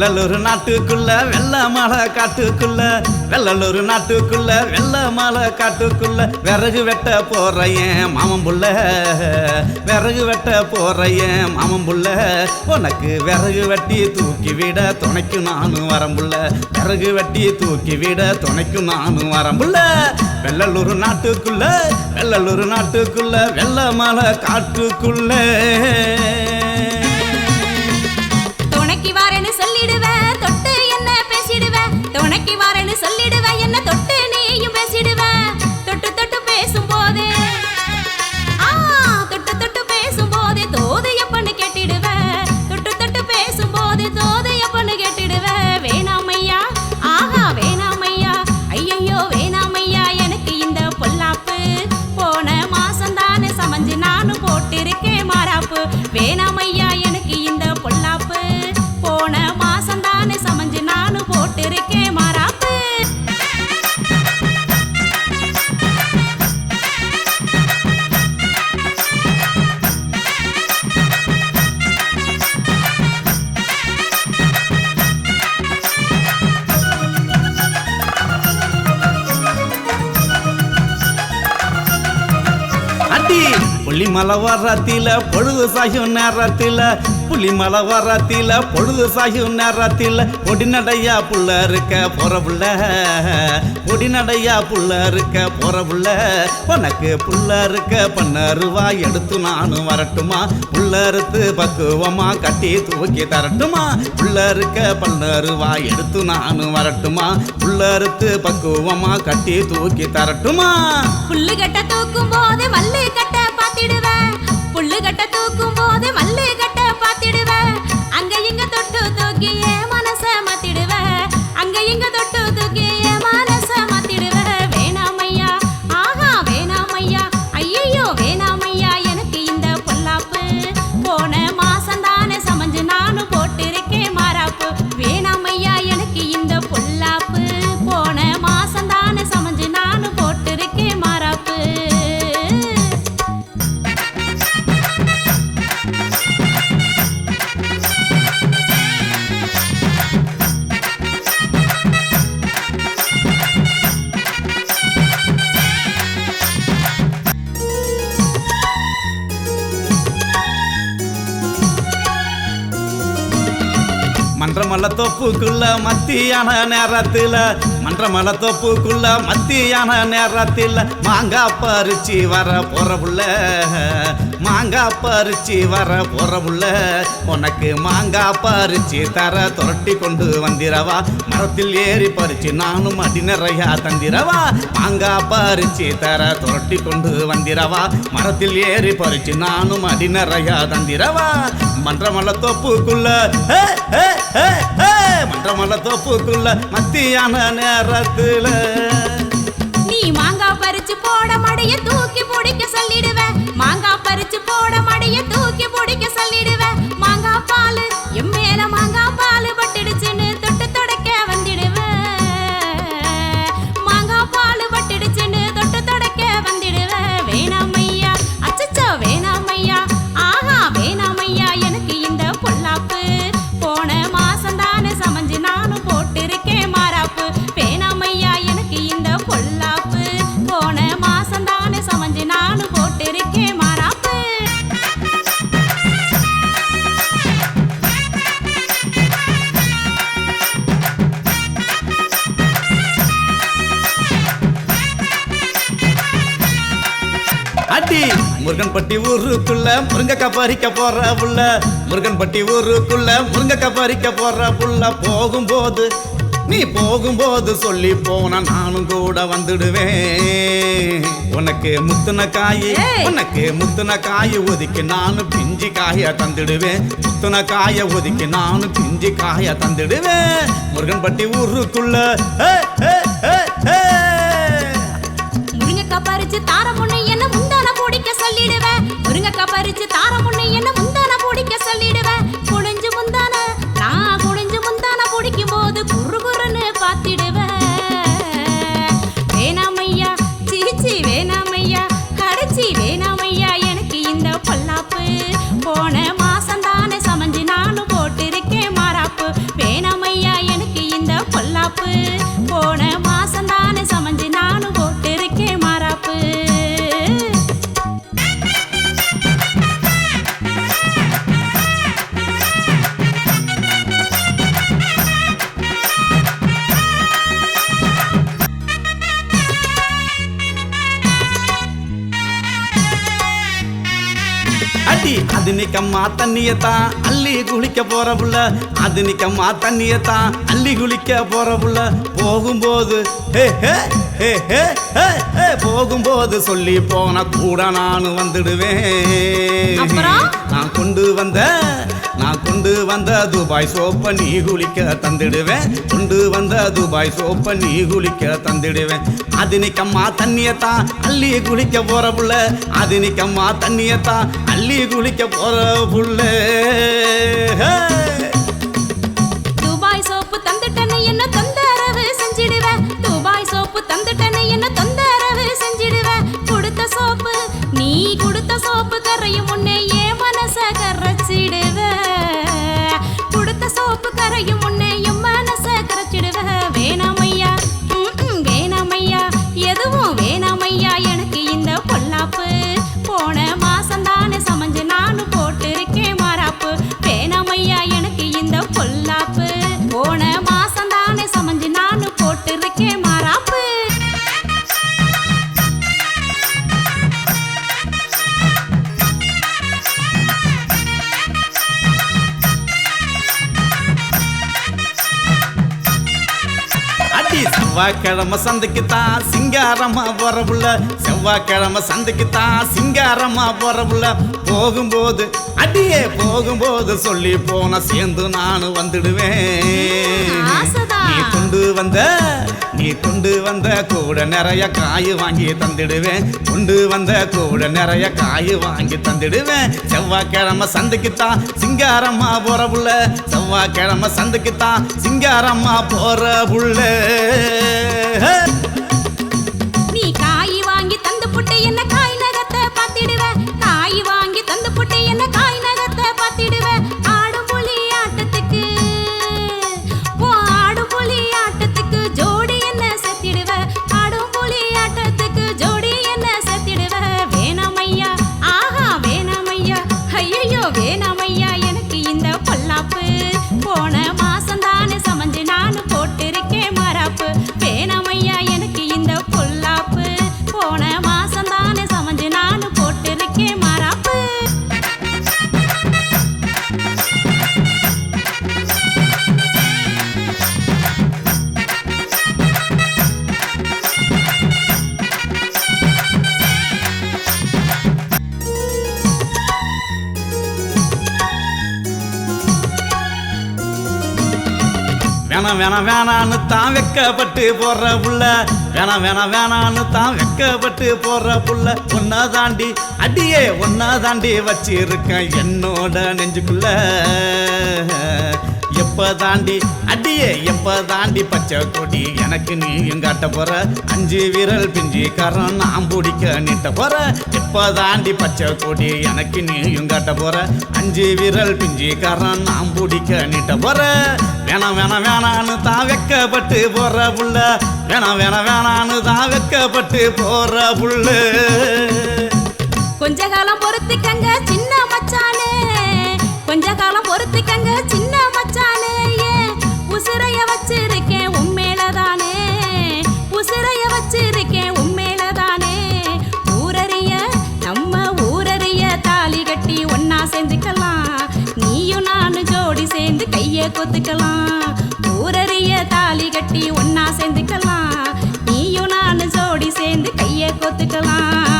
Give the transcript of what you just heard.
வெள்ளலூர் நாட்டுக்குள்ள வெள்ள மலை காட்டுக்குள்ள வெள்ளலூர் நாட்டுக்குள்ள வெள்ள மலை காட்டுக்குள்ள. விறகு வெட்ட போறையன் ஏன் மாமன் புள்ள விறகு வெட்ட போறையன் ஏன் மாமன் புள்ள. உனக்கு விறகு வெட்டி தூக்கி விட துணைக்கு நானும் வரம்புள்ள விறகு வெட்டி தூக்கி விட துணைக்கு நானும் வரம்புள்ள வெள்ளலூர் நாட்டுக்குள்ள வெள்ளலூர் நாட்டுக்குள்ள வெள்ள மலை காட்டுக்குள்ள. துணைக்கு வாரேன்னு சொல்லிடுவேன் என்ன தொட்டு புளிமலை வரத்தில பொழுது சாயும் நேரத்தில் புளிமலை வரத்தில பொழுது சாயும் நேரத்தில். பொடிநடையா புள்ள இருக்க போற புள்ள பொடிநடையா புள்ள இருக்க போற புள்ள உனக்கு புள்ள இருக்க பண்ணருவா எடுத்து நானும் வரட்டுமா? புள்ள அறுத்து பக்குவமா கட்டி தூக்கி தரட்டுமா? புள்ள இருக்க பண்ணருவா எடுத்து நானும் வரட்டுமா? புள்ள அறுத்து பக்குவமா கட்டி தூக்கி தரட்டுமா? புல்லு கட்ட தூக்கும் போது மல்லு கட்ட புல்லு கட்ட மன்றமல்ல தோப்புக்குள்ள மத்தியான நேரத்தில் மன்றமலத்தோப்புக்குள்ள மத்தியான நேரத்தில் மாங்காய் பறிச்சு வர போறவுள்ள மாங்காய் பறிச்சு வர போறவுள்ள உனக்கு மாங்காய் பறிச்சு தர துரட்டி கொண்டு வந்திரவா. மரத்தில் ஏறி பறிச்சு நானும் அடி நிறையா தந்திரவா. மாங்காய் பறிச்சு தர துரட்டி கொண்டு வந்திரவா. மரத்தில் ஏறி பறிச்சு நானும் அடி நிறையா தந்திரவா. மன்றமல தோப்புக்குள்ள ஹே, ஹே, ஹே, ஹே, மன்றமல தோப்புக்குள்ள மத்தியான நேரத்துல. நீ மாங்காய் பறிச்சு போட மடைய தூக்கி பிடிக்க சொல்லிடுவேன் மாங்காய் பறிச்சு போட மடைய தூக்கி பிடிக்க சொல்லிடுவேன் மாங்காய் பால் அடி. முருகன்பட்டி ஊருக்குள்ள முருங்கக்காய் பறிக்க போற புள்ள. முருகன்பட்டி ஊருக்குள்ள முருங்கக்காய் பறிக்க போற புள்ள. போகும்போது நீ போகும்போது சொல்லி போன நானும் கூட வந்துடுவேன். உனக்கு முத்துன காய். உனக்கு முத்துன காய் ஒதுக்கி நானும் பிஞ்சி காய தந்துடுவேன். முத்துன காய ஒதுக்கி நானும் பிஞ்சி காய தந்துடுவேன். ஊருக்குள்ள ஹே, ஹே, ஹே. முருங்கக்காய் பறிச்சு தார முன்னை என்ன முந்தான பிடிக்க சொல்லிடுவேன். முருங்கக்கா பறிச்சு தார பொண்ணு என்ன முந்தான பிடிக்க சொல்லிடுவேன். குடிஞ்சு முந்தான நான் குடிஞ்சு முந்தான பிடிக்கும் போது குரு குருன்னு பார்த்திடுவேன். வேணாமையா சீச்சி வேணாமையா கடைச்சி வேணாமையா எனக்கு இந்த பொல்லாப்பு. போன மாசம் தானே சமைஞ்சு நானும் போட்டிருக்கேன் மாறாப்பு. வேணாமையா எனக்கு இந்த பொல்லாப்பு. போன மாசம் ஆதினிக்கம்மா தண்ணியத்தான் அள்ளி குளிக்க போற புள்ள. ஆதினிக்கம்மா தண்ணியத்தான் அள்ளி குளிக்க போற புள்ள. போகும்போது ஹே ஹே ஹே ஹே ஹே போகும்போது சொல்லி போன கூட நான் வந்துடுவேன்? நான் கொண்டு வந்த நான் கொண்டு வந்த துபாய் சோப்ப நீ குளிக்க தந்துடுவேன். கொண்டு வந்த துபாய் சோப்ப நீ குளிக்க தந்திடுவேன். அதினிக்கம்மா தண்ணியத்தான் அள்ளி குளிக்க போற புள்ள. அதினிக்கம்மா தண்ணியத்தான் அள்ளி குளிக்க போற புள்ள. செவ்வாய்க்கிழமை சந்தைக்கு தான் சிங்காரமா போறவுள்ள செவ்வாய்க்கிழமை சந்தைக்கு தான் சிங்காரமா போறவுள்ள போகும்போது அடியே போகும்போது சொல்லி போன சேர்ந்து நானும் வந்துடுவேன். கொண்டு வந்த நீ கொண்டு வந்த கூட நிறைய காய் வாங்கி தந்துடுவேன். கொண்டு வந்த கூட நிறைய காய் வாங்கி தந்துடுவேன். செவ்வாய்க்கிழமை சந்தைக்கு சிங்காரம்மா போற புள்ள. செவ்வாய்க்கிழமை சந்தைக்கு சிங்காரம்மா போற புள்ள. வேணாம் வேணாம் வேணான்னு தான் வெக்கப்பட்டு போற புள்ள. வேணாம் வேணாம் வேணான்னு தான் வெக்கப்பட்டு போற புள்ள. ஒன்னா தாண்டி அடியே ஒன்னா தாண்டி வச்சிருக்கேன் என்னோட நெஞ்சுக்குள்ள. எப்பதாண்டி? அடியே எப்பதாண்டி? பச்சை கொடி எனக்கு நீயும் காட்ட போற. அஞ்சு விரல் பிஞ்சி கரம் நான் பிடிக்க நீட்ட போற. எப்பதாண்டி? பச்சை கொடி எனக்கு நீயும் காட்ட போற. அஞ்சு விரல் பிஞ்சி கரம் நான் பிடிக்க நீட்ட போற. வேணாம் வேணாம் வேணான்னு தான் வெக்கப்பட்டு போற புள்ள. வேணாம் வேணாம் வேணான்னு தான் வெக்கப்பட்டு போற புள்ள. கொஞ்ச காலம் பொறுத்துக்கங்க சின்ன மச்சானே. கொஞ்ச காலம் பொறுத்துக்கங்க சின்ன உசுரைய வச்சிருக்கேன் உண்மையிலதானே உசுரைய வச்சிருக்கேன் உண்மையிலதானே ஊரறிய நம்ம ஊரறிய தாலி கட்டி ஒன்னா சேர்ந்துக்கலாம் நீயும் நானும் ஜோடி சேர்ந்து கைய கொத்துக்கலாம். ஊரறிய தாலி கட்டி ஒன்னா சேர்ந்துக்கலாம் நீயும் நானும் ஜோடி சேர்ந்து கைய கொத்துக்கலாம்.